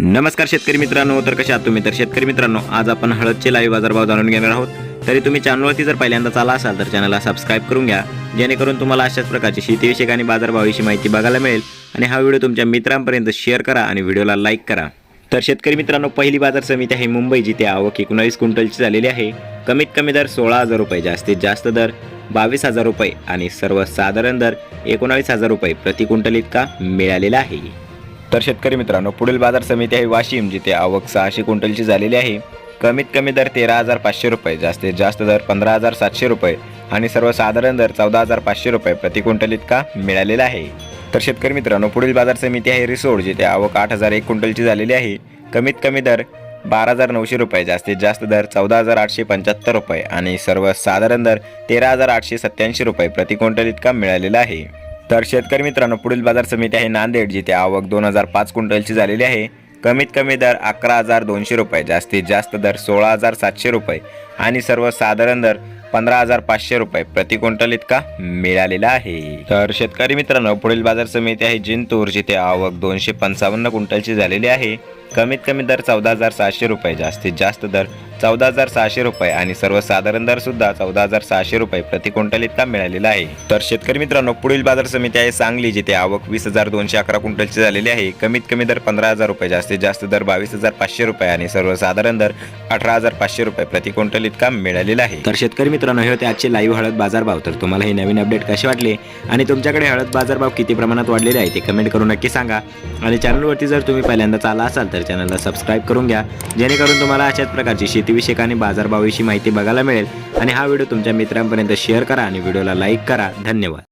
नमस्कार शेतकरी मित्रांनो तर कशा आहात तुम्ही? तर शेतकरी मित्रांनो आज आपण हळदचे लाईव्ह बाजारभाव जाणून घेणार आहोत. तरी तुम्ही चॅनलवरती जर पहिल्यांदा आला असाल तर चॅनलला सबस्क्राईब करून घ्या. जेणेकरून तुम्हाला अशाच प्रकारची शेतीविषयक आणि बाजारभावाविषयी माहिती बघायला मिळेल. आणि हा व्हिडिओ तुमच्या मित्रांपर्यंत शेअर करा आणि व्हिडिओला लाईक करा. तर शेतकरी मित्रांनो पहिली बाजार समिती आहे मुंबई जिथे आवक एकोणावीस क्विंटलची झालेली आहे. कमीत कमी दर सोळा हजार रुपये जास्तीत जास्त दर बावीस हजार रुपये आणि सर्वसाधारण दर एकोणावीस हजार रुपये प्रति क्विंटल इतका मिळालेला आहे. तर शेतकरी मित्रांनो पुढील बाजार समिती आहे वाशिम जिथे आवक सहाशे क्विंटलची झालेली आहे. कमीत कमी दर तेरा हजार पाचशे रुपये जास्तीत जास्त दर पंधरा हजार सातशे रुपये आणि सर्वसाधारण दर चौदा हजार पाचशे रुपये प्रति क्विंटल इतका मिळालेला आहे. तर शेतकरी मित्रांनो पुढील बाजार समिती आहे रिसोड जिथे आवक आठ हजार एक क्विंटलची झालेली आहे. कमीत कमी दर बारा हजार नऊशे रुपये जास्तीत जास्त दर चौदा हजार आठशे पंच्याहत्तर रुपये आणि सर्वसाधारण दर तेरा हजार आठशे सत्याऐंशी रुपये प्रति क्विंटल इतका मिळालेला आहे. तर शेतकरी मित्रांनो पुढील बाजार समिती आहे नांदेड जिथे आवक दोन हजार पाच क्विंटलची झालेली आहे. कमीत कमी दर अकरा हजार दोनशे रुपये जास्तीत जास्त दर सोळा हजार सातशे रुपये आणि सर्वसाधारण दर पंधरा हजार पाचशे रुपये प्रति क्विंटल इतका मिळालेला आहे. तर शेतकरी मित्रांनो पुढील बाजार समिती आहे जिंतूर जिथे आवक दोनशे पंचावन्न क्विंटलची झालेली आहे. कमीत कमी दर चौदा हजार सहाशे रुपये जास्तीत जास्त दर चौदा हजार सहाशे रुपये आणि सर्वसाधारण दर सुद्धा चौदा हजार सहाशे रुपये प्रति क्विंटल इतका मिळालेला आहे. तर शेतकरी मित्रांनो पुढील बाजार समिती आहे सांगली जिथे आवक वीस हजार दोनशे अकरा क्विंटलची झालेली आहे. कमीत कमी दर पंधरा हजार रुपये जास्तीत जास्त दर बावीस हजार पाचशे रुपये आणि सर्वसाधारण दर अठरा हजार पाचशे रुपये प्रति क्विंटल इतका मिळालेला आहे. तर शेतकरी मित्रांनो हे होते आजचे लाईव्ह हळद बाजारभाव तर तुम्हाला हे नवीन अपडेट कसे वाटले आणि तुमच्याकडे हळद बाजारभाव किती प्रमाणात वाढलेले आहे ते कमेंट करून नक्की सांगा. आणि चॅनलवरती जर तुम्ही पहिल्यांदाच आला असाल तर चॅनलला सबस्क्राईब करून घ्या. जेणेकरून तुम्हाला अशाच प्रकारची शेतीविषयक आणि बाजारभावाविषयी माहिती बघायला मिळेल. आणि हा व्हिडिओ तुमच्या मित्रांपर्यंत शेअर करा आणि व्हिडिओला लाईक करा. धन्यवाद.